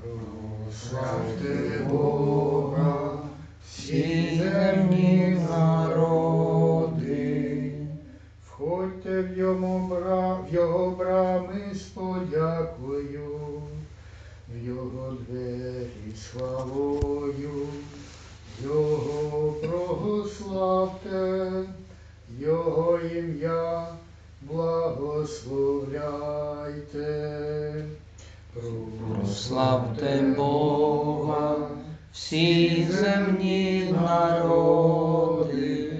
Прославте Бога, всі земні народи, входьте в його брами з його двері славою, його прославте, його ім'я благословляйте. Прославте Бога, всі земні народи,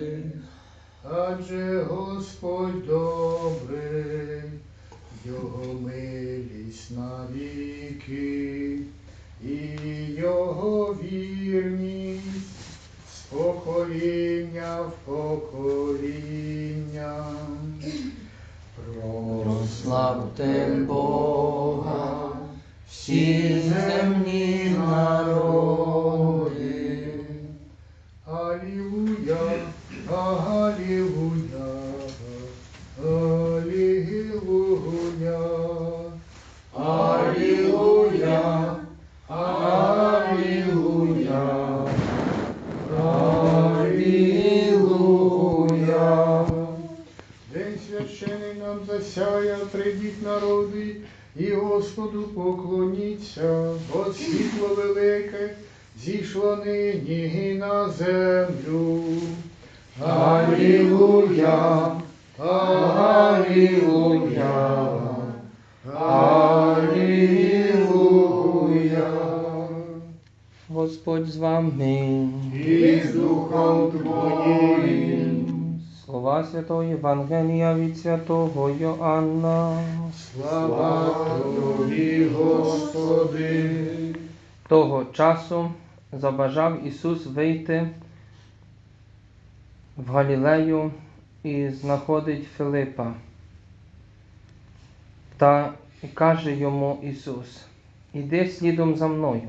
Адже Господь добрий, Його милість навіки, і Його вірність з покоління в покоління. прославте Бога, всі земні Господь з вами. І з Духом Твоїм. Слова Святого Євангелія від Святого Йоанна. Слава Тобі, Господи. Того часу забажав Ісус вийти в Галілею і знаходить Филипа. Та каже йому Ісус: Іди слідом за мною.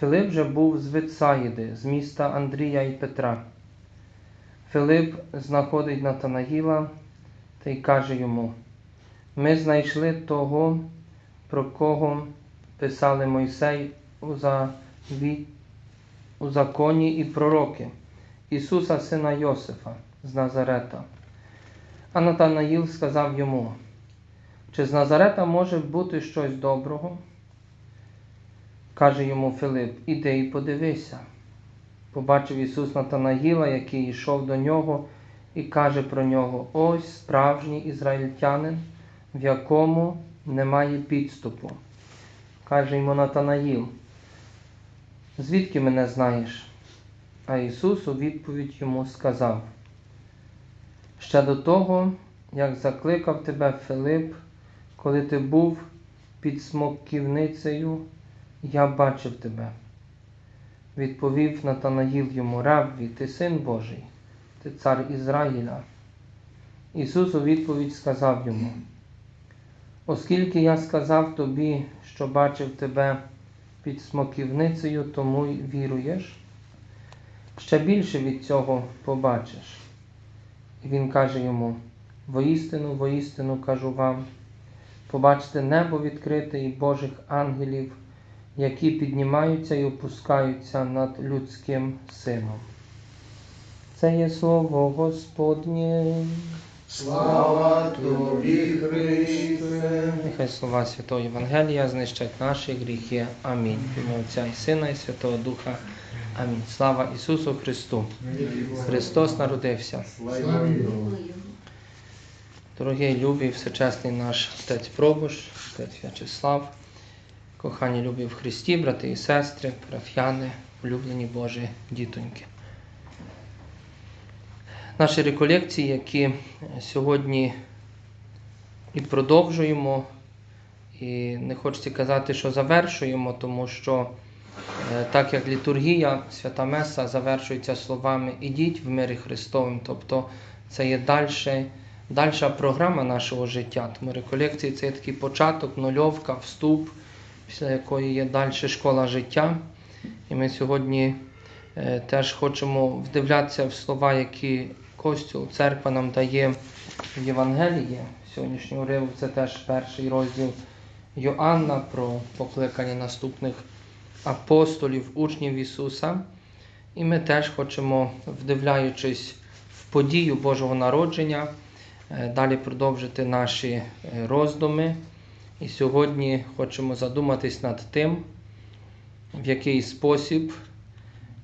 Филип же був з Витсаїди, з міста Андрія і Петра. Филип знаходить Натанаїла та й каже йому: Ми знайшли того, про кого писали Мойсей у, заві... у законі і пророки, Ісуса, сина Йосифа з Назарета. А Натанаїл сказав йому, чи з Назарета може бути щось доброго? Каже йому Филип, іди і подивися. Побачив Ісус Натанаїла, який йшов до нього, і каже про нього: Ось справжній ізраїльтянин, в якому немає підступу. Каже йому Натанаїл, звідки мене знаєш? А Ісус у відповідь йому сказав: Ще до того, як закликав тебе Филип, коли ти був під смоківницею, я бачив тебе. Відповів Натанаїл йому Рабві, ти син Божий, ти цар Ізраїля. Ісус у відповідь сказав йому: Оскільки я сказав тобі, що бачив тебе під смоківницею, тому й віруєш, ще більше від цього побачиш. І він каже йому: Воістину, воістину кажу вам, побачите небо відкрите і Божих ангелів, які піднімаються і опускаються над людським сином. Це є слово Господнє. Слава Тобі, Христе. Нехай слова Святого Євангелія знищать наші гріхи. Амінь. Ім'я Отця і Сина, і Святого Духа. Амінь. Слава Ісусу Христу! Христос народився. Дорогий любий, всечесний наш Отець Пробуш, Отець В'ячеслав, кохані любі в Христі, брати і сестри, парафіяни, улюблені Божі дітоньки. Наші реколекції, які сьогодні і продовжуємо, і не хочеться казати, що завершуємо, тому що е, так як літургія, свята Меса завершується словами Ідіть в мирі Христовим, тобто це є дальше, дальша програма нашого життя. Тому реколекції це є такий початок, нульовка, вступ, після якої є далі школа життя. І ми сьогодні е, теж хочемо вдивлятися в слова, які Костюл, церква нам дає в Євангелії. Сьогоднішній уривок це теж перший розділ Йоанна про покликання наступних апостолів, учнів Ісуса. І ми теж хочемо, вдивляючись в подію Божого народження, е, далі продовжити наші е, роздуми. І сьогодні хочемо задуматись над тим, в який спосіб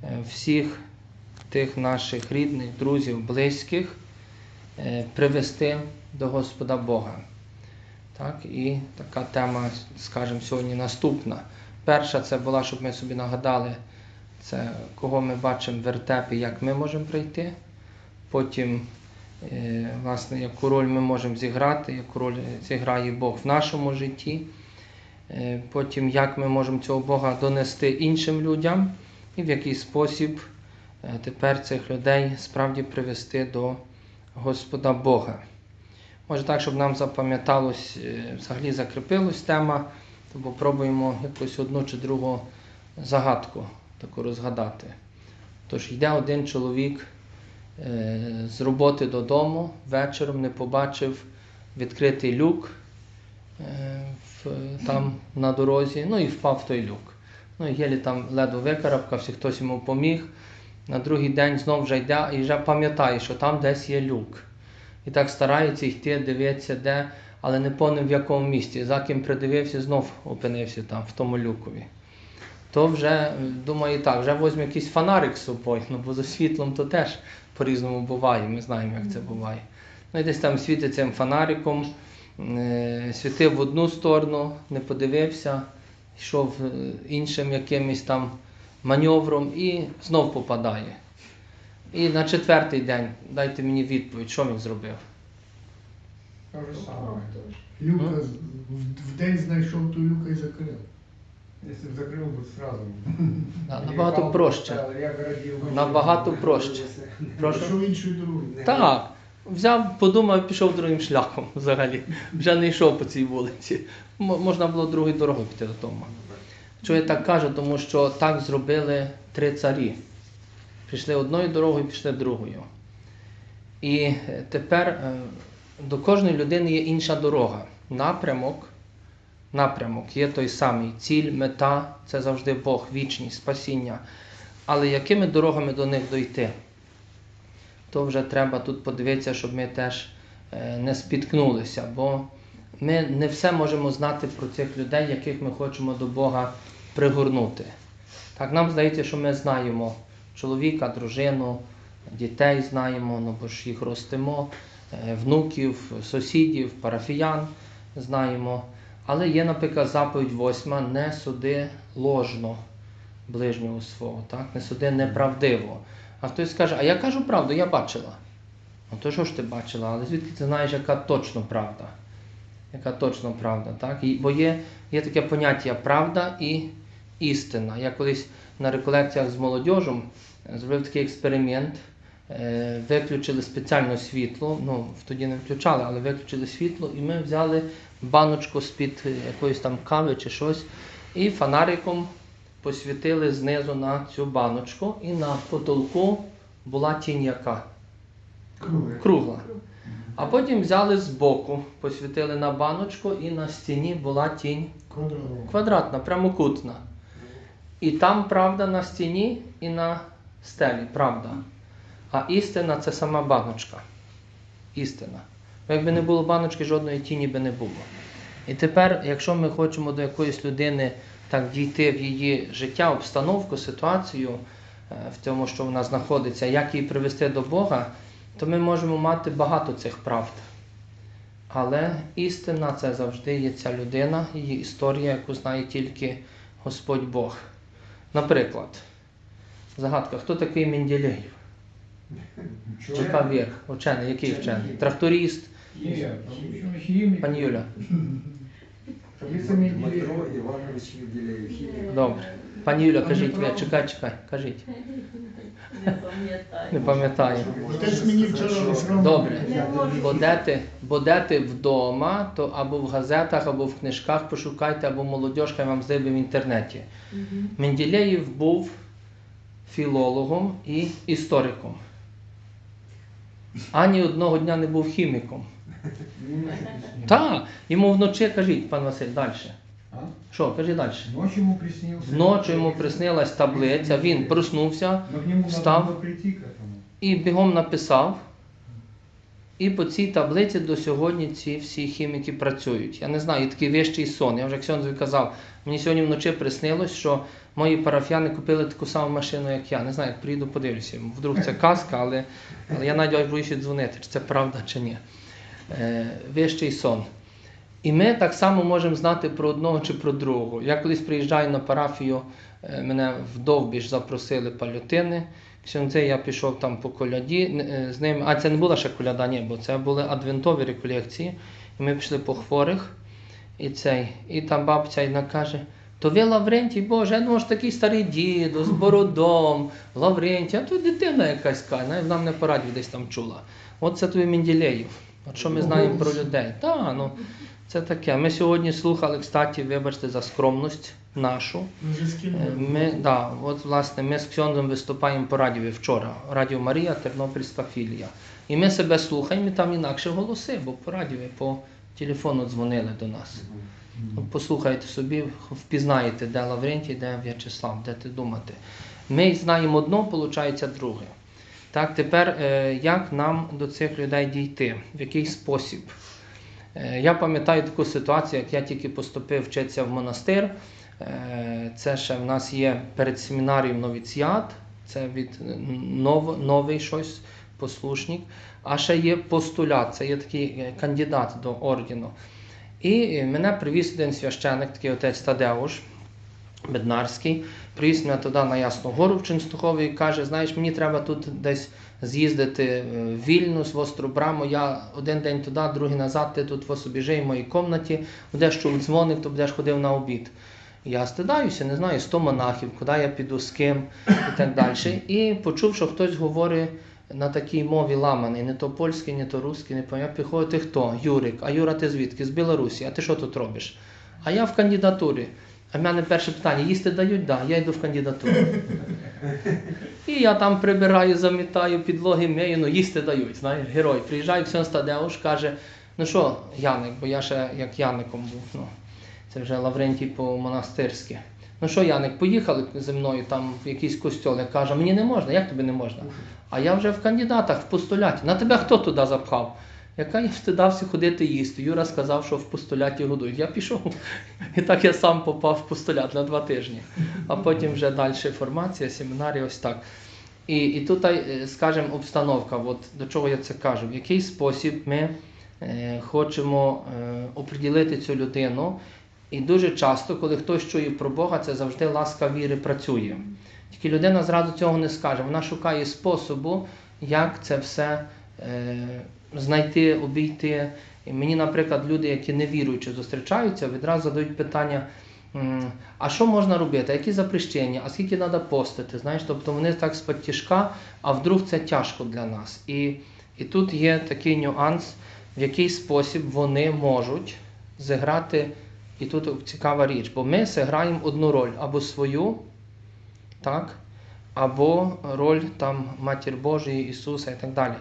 е, всіх тих наших рідних, друзів, близьких е, привести до Господа Бога. Так, і така тема, скажімо, сьогодні наступна. Перша це була, щоб ми собі нагадали, це кого ми бачимо в вертепі, як ми можемо прийти. Потім, власне, яку роль ми можемо зіграти, яку роль зіграє Бог в нашому житті. Е, Потім, як ми можемо цього Бога донести іншим людям, і в який спосіб е, тепер цих людей справді привести до Господа Бога. Може так, щоб нам запам'яталось, е, взагалі закріпилась тема, то попробуємо якусь одну чи другу загадку таку розгадати. Тож йде один чоловік е, з роботи додому, вечором не побачив відкритий люк е, там на дорозі, ну і впав в той люк. Ну і єлі там ледве викарабкався, хтось йому поміг. На другий день знов вже йде і вже пам'ятає, що там десь є люк. І так старається йти, дивитися, де, але не помнив в якому місці. За ким придивився, знов опинився там, в тому люкові. То вже думає так, вже візьме якийсь фонарик з собою, ну бо за світлом то теж по-різному буває, ми знаємо, як це буває. Ну і десь там світить цим фонариком, е, світив в одну сторону, не подивився, йшов е, іншим якимось там маневром і знов попадає. І на четвертий день дайте мені відповідь, що він зробив. Те ж саме. Люка в, в день знайшов ту люка і закрив. Якщо б закрив би сразу. Да, набагато проще. Набагато проще. Прошу? Іншою дорогою. Так. Взяв, подумав, пішов другим шляхом взагалі. Вже не йшов по цій вулиці. М- можна було другою дорогою піти додому. Чого я так кажу? Тому що так зробили три царі. Пішли одною дорогою, пішли другою. І е, тепер е, до кожної людини є інша дорога. Напрямок, напрямок є той самий. Ціль, мета це завжди Бог, вічність, спасіння. Але якими дорогами до них дойти? то вже треба тут подивитися, щоб ми теж е, не спіткнулися, бо ми не все можемо знати про цих людей, яких ми хочемо до Бога пригорнути. Так, нам здається, що ми знаємо чоловіка, дружину, дітей знаємо, ну бо ж їх ростимо, е, внуків, сусідів, парафіян знаємо. Але є, наприклад, заповідь восьма не суди ложно ближнього свого, так? не суди неправдиво. А хтось скаже, а я кажу правду, я бачила. Ну то що ж ти бачила? Але звідки ти знаєш, яка точно правда? Яка точно правда, так? І, бо є, є таке поняття правда і істина. Я колись на реколекціях з молодіжем зробив такий експеримент. Е, Виключили спеціально світло, ну тоді не включали, але виключили світло, і ми взяли баночку з-під якоїсь там кави чи щось, і фонариком посвітили знизу на цю баночку, і на потолку була тінь яка? Кругла. А потім взяли збоку, посвітили на баночку, і на стіні була тінь квадратна, прямокутна. І там правда на стіні і на стелі, правда. А істина це сама баночка. Істина. Бо якби не було баночки, жодної тіні би не було. І тепер, якщо ми хочемо до якоїсь людини так дійти в її життя, обстановку, ситуацію, е, в тому, що вона знаходиться, як її привести до Бога, то ми можемо мати багато цих правд. Але істина це завжди є ця людина, її історія, яку знає тільки Господь Бог. Наприклад, загадка, хто такий Менделєєв? Чека вверх, вчений, який вчений? Тракторист, пані Юля. Дмитро Іванович Менделєєв. Добре. Пані Юля, кажіть чекай, чекай, кажіть. Не пам'ятаю. Добре. Будете, будете вдома, то або в газетах, або в книжках пошукайте, або молодіжка вам здибе в інтернеті. Менделєєв був філологом і істориком. Ані одного дня не був хіміком. Так, йому вночі кажіть, пан Василь, далі. Що, кажи далі. Ночью ему приснился. Вночі йому приснилась таблиця, він проснувся нему встав. і бігом написав. І по цій таблиці до сьогодні ці всі хіміки працюють. Я не знаю, є такий вищий сон. Я вже Ксьонзові казав, мені сьогодні вночі приснилось, що мої парафіяни купили таку саму машину, як я. Не знаю, як приїду, подивлюся. Вдруг це казка, але, але я навіть боюся дзвонити, чи це правда чи ні. Е, вищий сон. І ми так само можемо знати про одного чи про другого. Я колись приїжджаю на парафію, е, мене в Довбіж запросили палютини. Ксьонце я пішов там по коляді е, з ними. А це не була ще коляда, ні, бо це були адвентові реколекції. І ми пішли по хворих. І цей, і там бабця каже: то ви Лаврентій, Боже, я думав, що такий старий дідо з бородом, Лаврентій, а то дитина якась каже, нам не по радіо десь там чула. От це тобі Менділеєв. От що ми знаємо про людей. Так, ну це таке. Ми сьогодні слухали, кстати, вибачте за скромність нашу. Ми Е. Ми, да, от, власне, ми з Ксьондом виступаємо по радіо вчора. Радіо Марія, Тернопільська філія. І ми себе слухаємо, і там інакше голоси, бо по радіо, по телефону дзвонили до нас. Послухайте собі, впізнаєте, де Лаврентій, де В'ячеслав, де ти думати. Ми знаємо одно, виходить друге. Так, тепер е, як нам до цих людей дійти? В який спосіб? Е, Я пам'ятаю таку ситуацію, як я тільки поступив вчитися в монастир. Е, Це ще в нас є перед семінарієм новіціат, це від нов, новий щось, послушник. А ще є постулят, це є такий кандидат до ордену. І мене привіз один священик, такий отець Тадеуш Беднарський, привіз мене туди на Ясну Гору в Ченстухові і каже: знаєш, мені треба тут десь з'їздити е, в Вільнюс, в Остру Браму. Я один день туди, другий назад, ти тут в собі в моїй кімнаті, будеш чув дзвоник, то будеш ходив на обід. Я стидаюся, не знаю, 100 монахів, куди я піду, з ким і так далі. І почув, що хтось говорить на такій мові ламаний, не то польський, не то русський, не пам'ятаю. Я приходжу, ти хто? Юрик. А Юра, ти звідки? З Білорусі. А ти що тут робиш? А я в кандидатурі. А в мене перше питання: їсти дають? Да, я йду в кандидатуру. І я там прибираю, замітаю, підлоги мию, ну їсти дають. Знаєш, герой. Приїжджає Ксьон Стадеуш, каже: ну що, Яник, бо я ще як Яником був. Ну, це вже Лаврентій по-монастирськи. Ну що, Яник, поїхали зі мною там в якийсь костьол. Я кажу, мені не можна, як тобі не можна? А я вже в кандидатах, в постуляті. На тебе хто туди запхав? Яка я встидався ходити їсти. Юра сказав, що в постуляті годують. Я пішов. І так я сам попав в постулят на два тижні. А потім вже далі формація, семінарія, ось так. І, і тут, е, скажімо, обстановка, от до чого я це кажу, в який спосіб ми е, хочемо е, оприділити цю людину. І дуже часто, коли хтось чує про Бога, це завжди ласка віри працює. Тільки людина зразу цього не скаже. Вона шукає способу, як це все е, знайти, обійти. І мені, наприклад, люди, які не віруючи, зустрічаються, відразу задають питання. А що можна робити? Які запрещення? А скільки треба постити? Знаєш, тобто вони так з-під тяжка, а вдруг це тяжко для нас. І, і тут є такий нюанс, в який спосіб вони можуть зіграти. І тут цікава річ, бо ми зіграємо одну роль або свою, так, або роль там Матір Божої, Ісуса і так далі.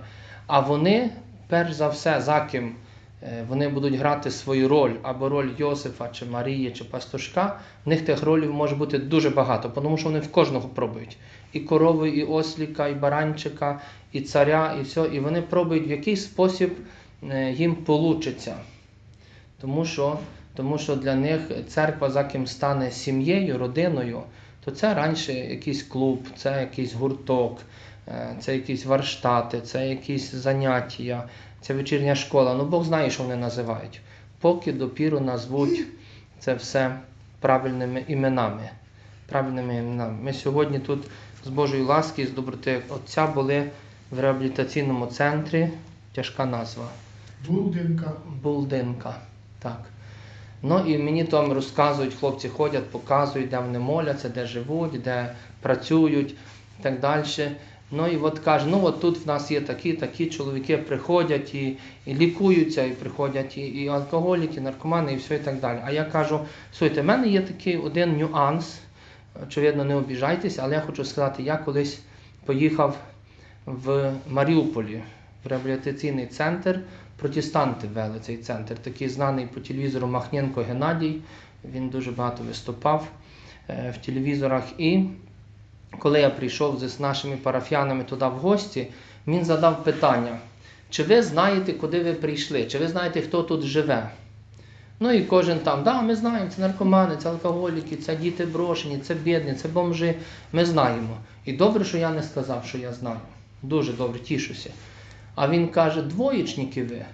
А вони, перш за все, за ким е, вони будуть грати свою роль, або роль Йосифа, чи Марії, чи пастушка, в них тих ролів може бути дуже багато, тому що вони в кожного пробують. І корову, і осліка, і баранчика, і царя, і все. І вони пробують, в який спосіб е, їм получиться. Тому що, тому що для них церква за ким стане сім'єю, родиною, то це раніше якийсь клуб, це якийсь гурток, е, це якісь варштати, це якісь заняття, це вечірня школа. Ну Бог знає, що вони називають. Поки допіру назвуть це все правильними іменами. Правильними іменами. Ми сьогодні тут з Божої ласки, з доброти Отця були в реабілітаційному центрі. Тяжка назва. Булдинка. Булдинка. Так. Ну і мені там розказують, хлопці ходять, показують, де вони моляться, де живуть, де працюють і так далі. Ну і от каже, ну от тут в нас є такі, такі чоловіки приходять і, і лікуються, і приходять і, і алкоголіки, і наркомани, і все і так далі. А я кажу, слухайте, в мене є такий один нюанс, очевидно, не обіжайтеся, але я хочу сказати, я колись поїхав в Маріуполі в реабілітаційний центр протестанти вели цей центр. Такий знаний по телевізору Махненко Геннадій. Він дуже багато виступав е, в телевізорах. І коли я прийшов з нашими парафіянами туди в гості, він задав питання: чи ви знаєте, куди ви прийшли? Чи ви знаєте, хто тут живе? Ну і кожен там, да, ми знаємо, це наркомани, це алкоголіки, це діти брошені, це бідні, це бомжи. Ми знаємо. І добре, що я не сказав, що я знаю. Дуже добре, тішуся. А він каже: двоєчники ви,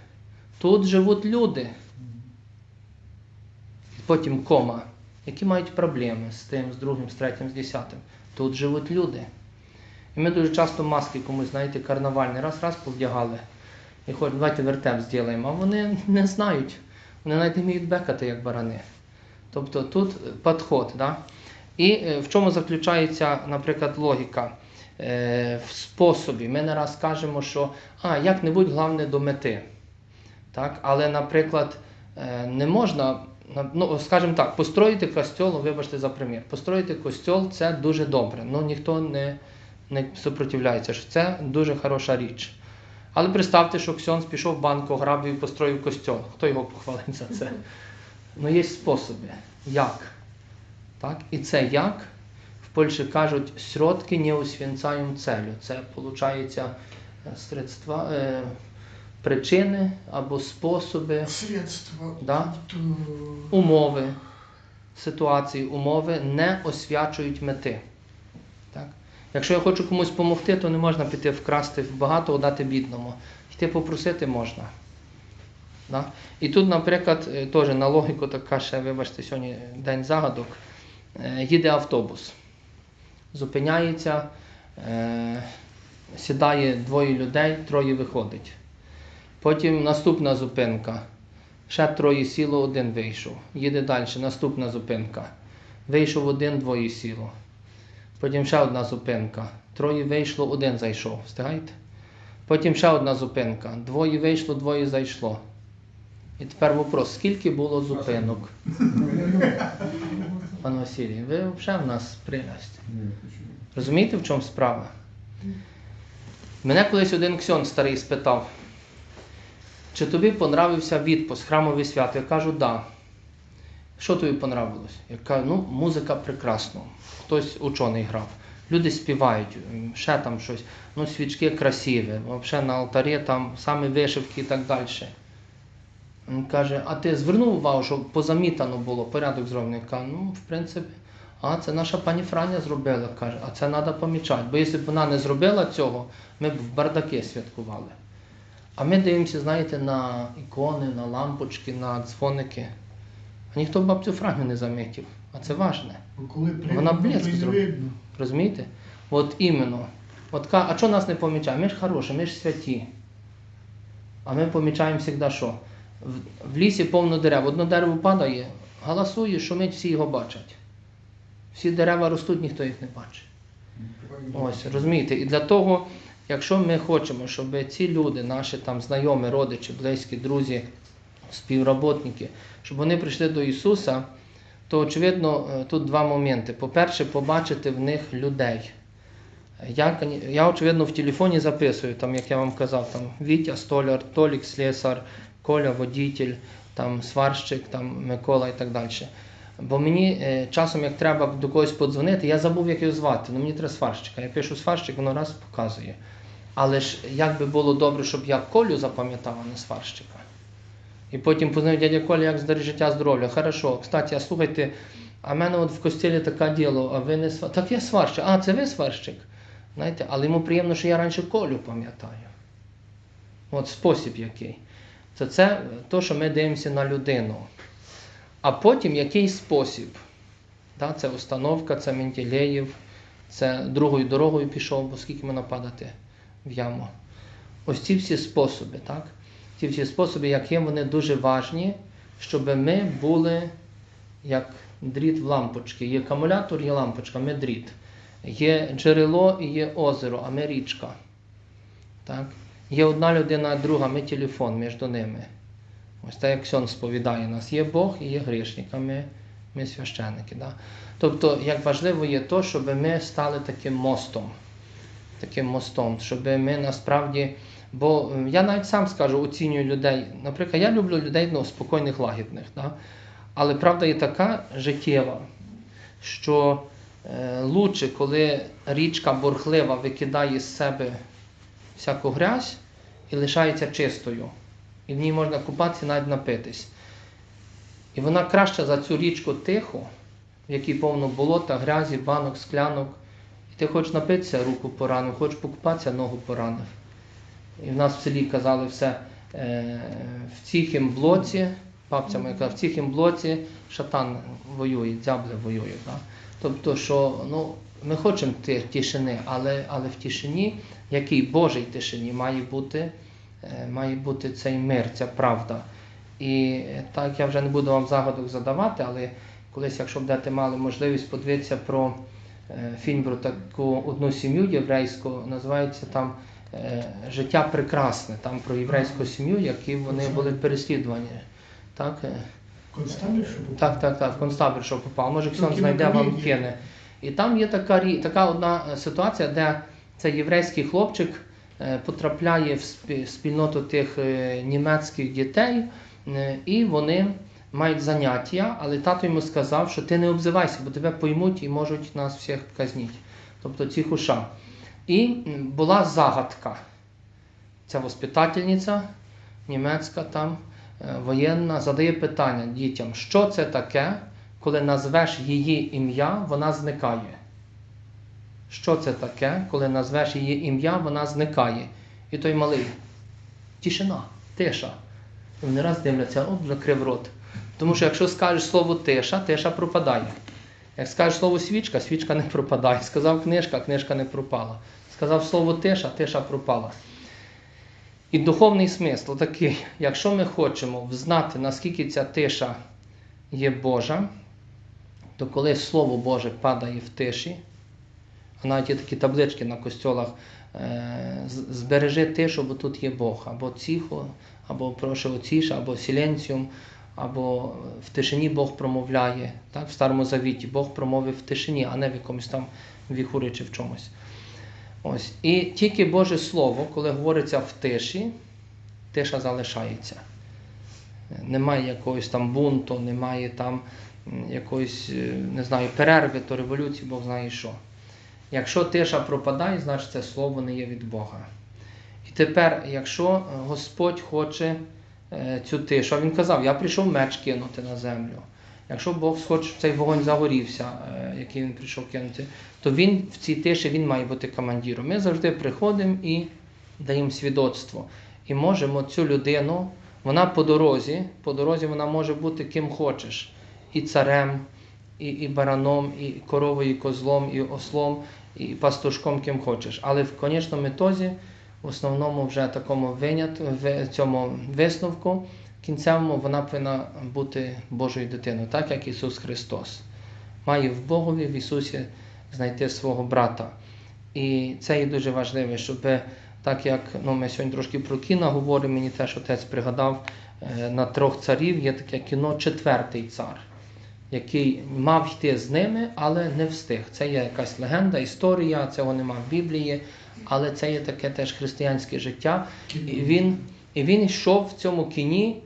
тут живуть люди. Потім кома, які мають проблеми з тим, з другим, з третім, з десятим. Тут живуть люди. І ми дуже часто маски комусь, знаєте, карнавальні, раз раз повдягали. І хоч давайте вертеп зробимо, а вони не знають. Вони навіть не вміють бекати, як барани. Тобто тут підход. Да? І е, в чому заключається, наприклад, логіка? Е, в способі. Ми не раз кажемо, що а, як-небудь головне до мети. Так? Але, наприклад, е, не можна, ну, скажімо так, построїти костьол, вибачте за примір, построїти костьол це дуже добре. Ну ніхто не, не супротивляється, що це дуже хороша річ. Але представте, що Ксьонс пішов в банку, грабив і построїв костьол. Хто його похвалить за це? Ну, є способи. Як? Так? І це як? Польщі кажуть, сродки не усвінцають целю. Це, виходить, средства, е, причини або способи, Средства. Да. То... умови, ситуації, умови не освячують мети. Так? Якщо я хочу комусь допомогти, то не можна піти вкрасти в багато, дати бідному. Йти попросити можна. Да? І тут, наприклад, е, теж на логіку така ще, вибачте, сьогодні день загадок. Е, Їде автобус, зупиняється, е, сідає двоє людей, троє виходить. Потім наступна зупинка. Ще троє сіло, один вийшов. Їде далі, наступна зупинка. Вийшов один, двоє сіло. Потім ще одна зупинка. Троє вийшло, один зайшов. Встигаєте? Потім ще одна зупинка. Двоє вийшло, двоє зайшло. І тепер вопрос, скільки було зупинок? Пан Василій, ви взагалі в нас прелесть. Розумієте, в чому справа? Мене колись один ксьон старий спитав, чи тобі понравився відпуск, храмові свято? Я кажу, да. Що тобі понравилось? Я кажу, ну, музика прекрасна. Хтось учений грав. Люди співають, ще там щось. Ну, свічки красиві, взагалі на алтарі там саме вишивки і так далі. Він каже, а ти звернув увагу, що позамітано було, порядок зроблений. Я кажу, ну, в принципі, а це наша пані Франя зробила, каже, а це треба помічати. Бо якщо б вона не зробила цього, ми б в бардаки святкували. А ми дивимося, знаєте, на ікони, на лампочки, на дзвоники. А ніхто бабцю Франю не замітив. А це важне. Коли Вона блеск зробила. Розумієте? От іменно. От, а що нас не помічає? Ми ж хороші, ми ж святі. А ми помічаємо завжди, що в, лісі повно дерев. Одне дерево падає, галасує, шумить, всі його бачать. Всі дерева ростуть, ніхто їх не бачить. Ось, розумієте? І для того, якщо ми хочемо, щоб ці люди, наші там знайомі, родичі, близькі, друзі, співробітники, щоб вони прийшли до Ісуса, то очевидно е, тут два моменти. По-перше, побачити в них людей. Я, я очевидно, в телефоні записую, там, як я вам казав, там Вітя, столяр, Толік, слесар, Коля, водитель, там сварщик, там Микола і так далі. Бо мені е, часом, як треба до когось подзвонити, я забув, як його звати. Ну мені треба сварщика. Я пишу сварщик, воно раз показує. Але ж як би було добре, щоб я Колю запам'ятав, а не сварщика. І потім познаю дядя Коля, як здари життя здоров'я. Хорошо. Кстати, а слухайте, а в мене от в костілі таке діло, а ви не свар... Так я сварщик. А, це ви сварщик. Знаєте, але йому приємно, що я раніше Колю пам'ятаю. От спосіб який. Це це то, що ми дивимося на людину. А потім який спосіб. Да, це установка, це Ментілеєв, це другою дорогою пішов, бо скільки можна падати в яму. Ось ці всі способи, так? Ці всі способи, які вони дуже важні, щоб ми були як дріт в лампочці. Є акумулятор, є лампочка, ми дріт. Є джерело і є озеро, а ми річка. Так? Є одна людина, друга, ми телефон між ними. Ось так як Ксьон сповідає нас. Є Бог і є грішник, ми, ми священники. Да? Тобто, як важливо є то, щоб ми стали таким мостом. Таким мостом, щоб ми насправді Бо я навіть сам скажу, оцінюю людей. Наприклад, я люблю людей ну, спокійних, лагідних. Да? Але правда є така життєва, що е, лучше, коли річка бурхлива викидає з себе всяку грязь і лишається чистою. І в ній можна купатися, навіть напитись. І вона краще за цю річку тиху, в якій повно болота, грязі, банок, склянок. І ти хочеш напитися, руку поранив, хочеш покупатися, ногу поранив. І в нас в селі казали все е, в тихім блоці, бабця моя казала, в тихім блоці шатан воює, дябли воюють. Да? Тобто, що ну, ми хочемо ти- тишини, але, але в тишині, якій Божій тишині, має бути, е, має бути цей мир, ця правда. І так я вже не буду вам загадок задавати, але колись, якщо будете мали можливість подивитися про е, фільм про таку одну сім'ю єврейську, називається там е, Життя прекрасне, там про єврейську сім'ю, які вони були переслідувані. Так, е, що був? так, так, так, в концтабір, що попав. Може, Ксьон знайде вам кине. І там є така, така одна е, ситуація, де цей єврейський хлопчик е, потрапляє в спільноту тих е, німецьких дітей, і вони мають заняття, але тато йому сказав, що ти не обзивайся, бо тебе поймуть і можуть нас всіх казніть. Тобто ці хуша. І була загадка. Ця воспитательниця німецька там воєнна задає питання дітям, що це таке, коли назвеш її ім'я, вона зникає. Що це таке, коли назвеш її ім'я, вона зникає. І той малий. Тишина, тиша. І вони раз дивляться, оп, закрив рот. Тому що якщо скажеш слово тиша, тиша пропадає. Як скажеш слово свічка, свічка не пропадає. Сказав книжка, книжка не пропала. Сказав слово тиша, тиша пропала. І духовний смисл такий, якщо ми хочемо взнати, наскільки ця тиша є Божа, то коли Слово Боже падає в тиші, навіть є такі таблички на костьолах, е, збережи тишу, бо тут є Бог, або тихо, або прошу оціша, або сіленціум, або в тишині Бог промовляє. Так? В Старому Завіті Бог промовив в тишині, а не в якомусь там віхурі чи в чомусь. Ось. І тільки Боже Слово, коли говориться в тиші, тиша залишається. Немає якогось там бунту, немає там якоїсь, е, не знаю, перерви, то революції, Бог знає що. Якщо тиша пропадає, значить це слово не є від Бога. І тепер, якщо е, Господь хоче е, цю тишу, а він казав, я прийшов меч кинути на землю. Якщо Бог хоче, щоб цей вогонь загорівся, який він прийшов кинути, то він в цій тиші він має бути командиром. Ми завжди приходимо і даємо свідоцтво. І можемо цю людину, вона по дорозі, по дорозі вона може бути ким хочеш. І царем, і, і бараном, і коровою, і козлом, і ослом, і пастушком, ким хочеш. Але в конечному ітозі, в основному вже такому винят, в цьому висновку, кінцевому вона повинна бути Божою дитиною, так як Ісус Христос. Має в Богові, в Ісусі знайти свого брата. І це є дуже важливо, щоб так як ну, ми сьогодні трошки про кіно говоримо, мені теж отець пригадав е, на трьох царів є таке кіно Четвертий цар, який мав йти з ними, але не встиг. Це є якась легенда, історія, цього нема в Біблії, але це є таке теж християнське життя. І він, і він йшов в цьому кіні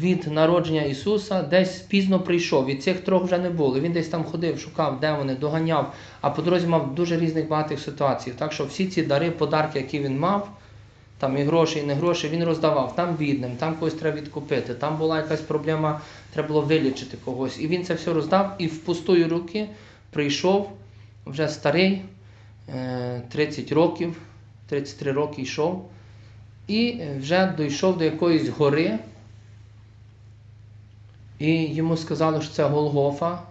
від народження Ісуса, десь пізно прийшов. І цих трьох вже не було. Він десь там ходив, шукав, де вони, доганяв, а по дорозі мав дуже різних багатих ситуацій. Так що всі ці дари, подарки, які він мав, там і гроші, і не гроші, він роздавав. Там бідним, там когось треба відкупити, там була якась проблема, треба було вилічити когось. І він це все роздав і в пустої руки прийшов вже старий, е, 30 років, 33 роки йшов, і вже дійшов до якоїсь гори. І йому сказали, що це Голгофа,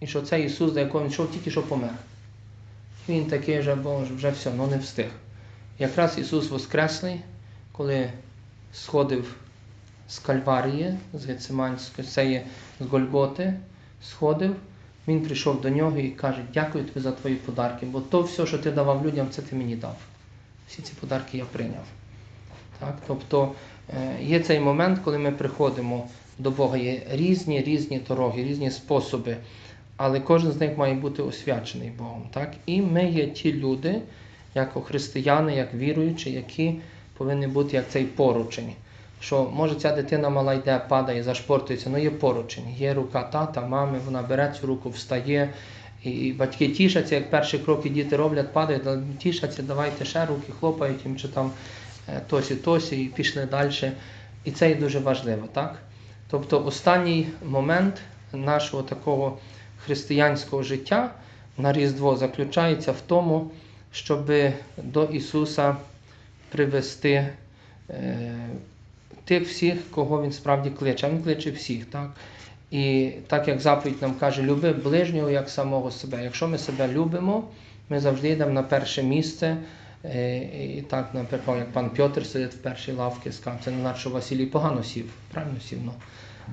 і що це Ісус, до якого він йшов, тільки що помер. Він такий вже, боже, вже все, ну не встиг. Якраз Ісус Воскреслий, коли сходив з Кальварії, з Гециманської, це є з Гольготи, сходив, він прийшов до нього і каже, дякую тобі за твої подарки, бо то все, що ти давав людям, це ти мені дав. Всі ці подарки я прийняв. Так? Тобто е, є цей момент, коли ми приходимо до Бога, є різні різні дороги, різні способи, але кожен з них має бути освячений Богом. Так? І ми є ті люди, як християни, як віруючі, які повинні бути як цей поручень. Що може ця дитина мала йде, падає, зашпортується, ну є поручень, є рука тата, мами, вона бере цю руку, встає. І батьки тішаться, як перші кроки діти роблять, падають, тішаться, давайте ще руки, хлопають їм, чи там е, тосі, тосі, і пішли далі. І це і дуже важливо, так? Тобто останній момент нашого такого християнського життя на Різдво заключається в тому, щоб до Ісуса привести е, тих всіх, кого Він справді кличе. А Він кличе всіх, так? І так як заповідь нам каже, люби ближнього як самого себе. Якщо ми себе любимо, ми завжди йдемо на перше місце. Е, І так, наприклад, як пан Пьотр сидить в першій лавці, сказав, це не наче що Василій погано сів, правильно сів, ну.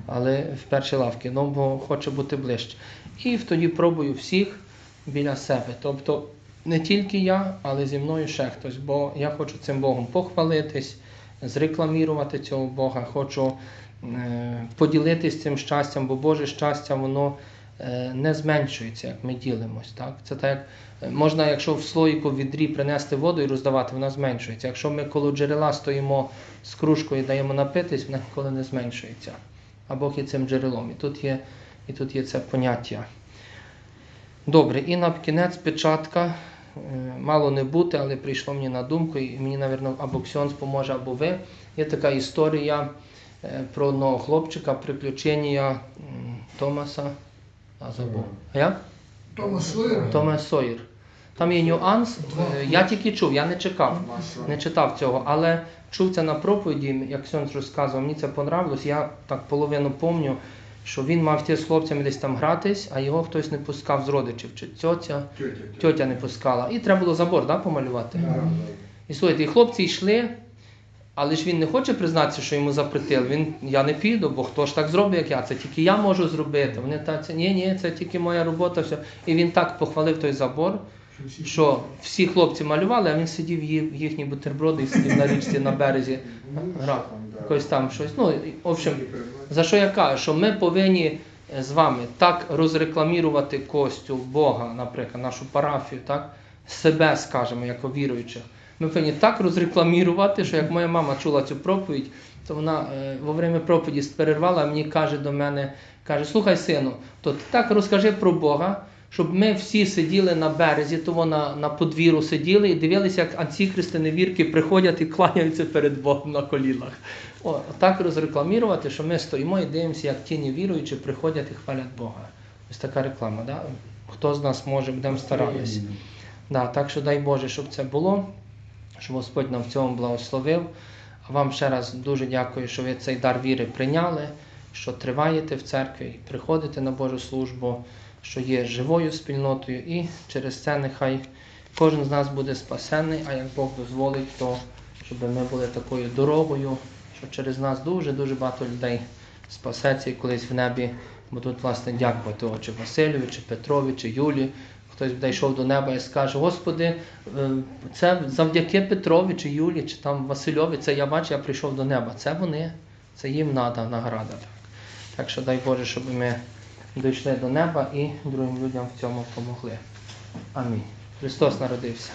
але в першій лавці, ну, бо хоче бути ближче. І тоді пробую всіх біля себе. Тобто не тільки я, але зі мною ще хтось, бо я хочу цим Богом похвалитись, зрекламірувати цього Бога, хочу е, поділитись цим щастям, бо Боже щастя, воно е, не зменшується, як ми ділимось. Так? Це так, е, можна, якщо в слоїку відрі принести воду і роздавати, вона зменшується. Якщо ми коло джерела стоїмо з кружкою і даємо напитись, вона ніколи не зменшується. А Бог є цим джерелом. І тут є, і тут є це поняття. Добре, і на кінець печатка. Е, Мало не бути, але прийшло мені на думку, і мені, мабуть, або Ксьонс поможе, або ви. Є така історія е, про одного хлопчика, приключення Томаса. А забув. А як? Томас Сойер. Томас Сойер. Там є нюанс. е, Я тільки чув, я не чекав, не читав цього, але чув це на проповіді, як Ксьонс розказував, мені це понравилось. Я так половину пам'ятаю, що він мав йти з хлопцями десь там гратись, а його хтось не пускав з родичів, чи тьотя, тьотя не пускала. І треба було забор да, помалювати. І слухайте, і хлопці йшли, але ж він не хоче признатися, що йому запретили. Він я не піду, бо хто ж так зробить, як я. Це тільки я можу зробити. Вони так, це ні, ні, це тільки моя робота. Все. І він так похвалив той забор, що всі хлопці малювали, а він сидів їв їхні бутерброди і сидів на річці на березі. Грав. Якось там щось. Ну, в общем, за що я кажу, що ми повинні е, з вами так розрекламірувати Костю, Бога, наприклад, нашу парафію, так? себе, скажімо, як віруючих. Ми повинні так розрекламірувати, що як моя мама чула цю проповідь, то вона е, во время проповіді перервала, мені каже до мене, каже, слухай, сину, то ти так розкажи про Бога, щоб ми всі сиділи на березі, того на, на подвір'ю сиділи і дивилися, як антихристи невірки приходять і кланяються перед Богом на колінах. О, так розрекламірувати, що ми стоїмо і дивимося, як ті невіруючі приходять і хвалять Бога. Ось така реклама. Да? Хто з нас може, будемо старатися. Да, так що дай Боже, щоб це було, щоб Господь нам в цьому благословив. А вам ще раз дуже дякую, що ви цей дар віри прийняли, що триваєте в церкві приходите на Божу службу, що є живою спільнотою, і через це нехай кожен з нас буде спасений, а як Бог дозволить, то щоб ми були такою дорогою, що через нас дуже-дуже багато людей спасеться і колись в небі будуть власне дякувати чи Василю, чи Петрові, чи Юлі. Хтось буде йшов до неба і скаже, Господи, е, це завдяки Петрові чи Юлі, чи там Васильові, це я бачу, я прийшов до неба. Це вони, це їм треба награда. Так що дай Боже, щоб ми дійшли до неба і другим людям в цьому допомогли. Амінь. Христос народився.